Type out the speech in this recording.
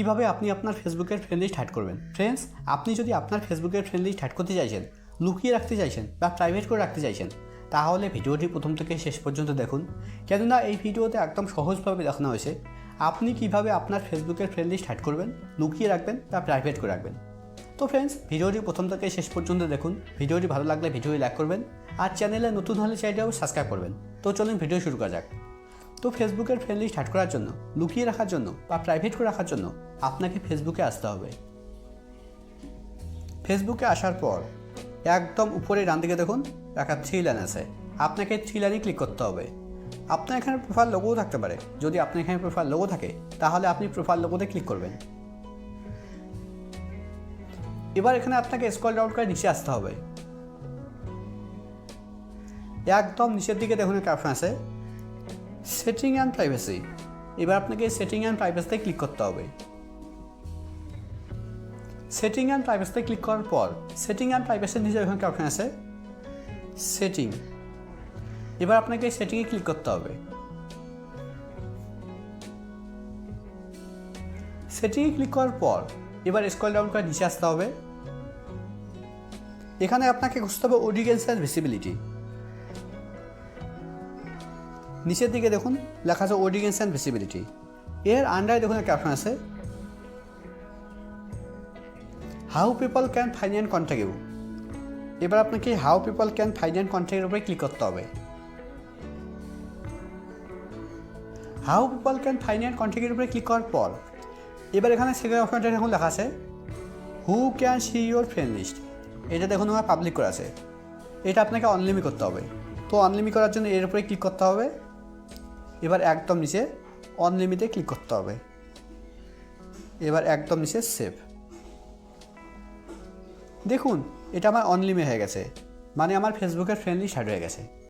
কীভাবে আপনি আপনার ফেসবুকের ফ্রেন্ড লিস্ট হ্যাড করবেন? ফ্রেন্ডস আপনি যদি আপনার ফেসবুকের ফ্রেন্ড লিস্ট হ্যাড করতে চাইছেন, লুকিয়ে রাখতে চাইছেন বা প্রাইভেট করে রাখতে চাইছেন, তাহলে ভিডিওটি প্রথম থেকে শেষ পর্যন্ত দেখুন। কেননা এই ভিডিওতে একদম সহজভাবে দেখানো হয়েছে, আপনি কীভাবে আপনার ফেসবুকের ফ্রেন্ড লিস্ট হ্যাড করবেন, লুকিয়ে রাখবেন বা প্রাইভেট করে রাখবেন। তো ফ্রেন্ডস ভিডিওটি প্রথম থেকে শেষ পর্যন্ত দেখুন। ভিডিওটি ভালো লাগলে ভিডিওটি লাইক করবেন, আর চ্যানেলে নতুন হলে চ্যানেলটাও সাবস্ক্রাইব করবেন। তো চলুন ভিডিও শুরু করা যাক। তো ফেসবুকের ফ্রেন্ড লিস্ট হ্যাড করার জন্য, লুকিয়ে রাখার জন্য বা প্রাইভেট করে রাখার জন্য আপনাকে ফেসবুকে আসতে হবে। ফেসবুকে আসার পর একদম উপরে ডান দিকে দেখুন, একটা থ্রি লাইন আছে। আপনাকে থ্রি লাইনে ক্লিক করতে হবে। আপনার এখানে প্রোফাইল লোগোও থাকতে পারে। যদি আপনার এখানে প্রোফাইল লোগো থাকে, তাহলে আপনি প্রোফাইল লোগোতে ক্লিক করবেন। এবার এখানে আপনাকে স্কল ডাউন করে নিচে আসতে হবে। একদম নিচের দিকে দেখুন একটা অপশন আছে। সেটিং অ্যান্ড প্রাইভেসি এবার আপনাকে সেটিং অ্যান্ড প্রাইভেসিতে ক্লিক করতে হবে। সেটিং অ্যান্ড প্রাইভেসিতে ক্লিক করার পর সেটিং অ্যান্ড প্রাইভেসির নিচে ওখানে অপশন আছে। সেটিং এবার আপনাকে সেটিংয়ে ক্লিক করতে হবে। সেটিংয়ে ক্লিক করার পর, এবার স্ক্রল ডাউন করে নিচে আসতে হবে। এখানে আপনাকে খুঁজতে হবে অডিয়েন্স অ্যান্ড ভিসিবিলিটি নিচের দিকে দেখুন, লেখা আছে অডিয়েন্স অ্যান্ড ভিসিবিলিটি এর আন্ডারে দেখুন একটা অপশন আছে। How people can find and contact এবার আপনাকে how people can find and কন্ট্যাক্টের উপরে ক্লিক করতে হবে। How people can find and কন্ট্যাক্টের উপরে ক্লিক করার পর, এবার এখানে সেকেন্ড অপশনটা এখন লেখা আছে। Who can see your friend list এটা দেখুন আমার পাবলিক করা আছে। এটা আপনাকে অনলিমি করতে হবে। তো অনলিমি করার জন্য এর উপরে ক্লিক করতে হবে। এবার একদম নিচে অনলিমিটে ক্লিক করতে হবে। এবার একদম নিচে সেভ দেখুন, এটা আমার অনলিমে হয়ে গেছে। মানে আমার ফেসবুকের ফ্রেন্ডলি লিস্ট হয়ে গেছে।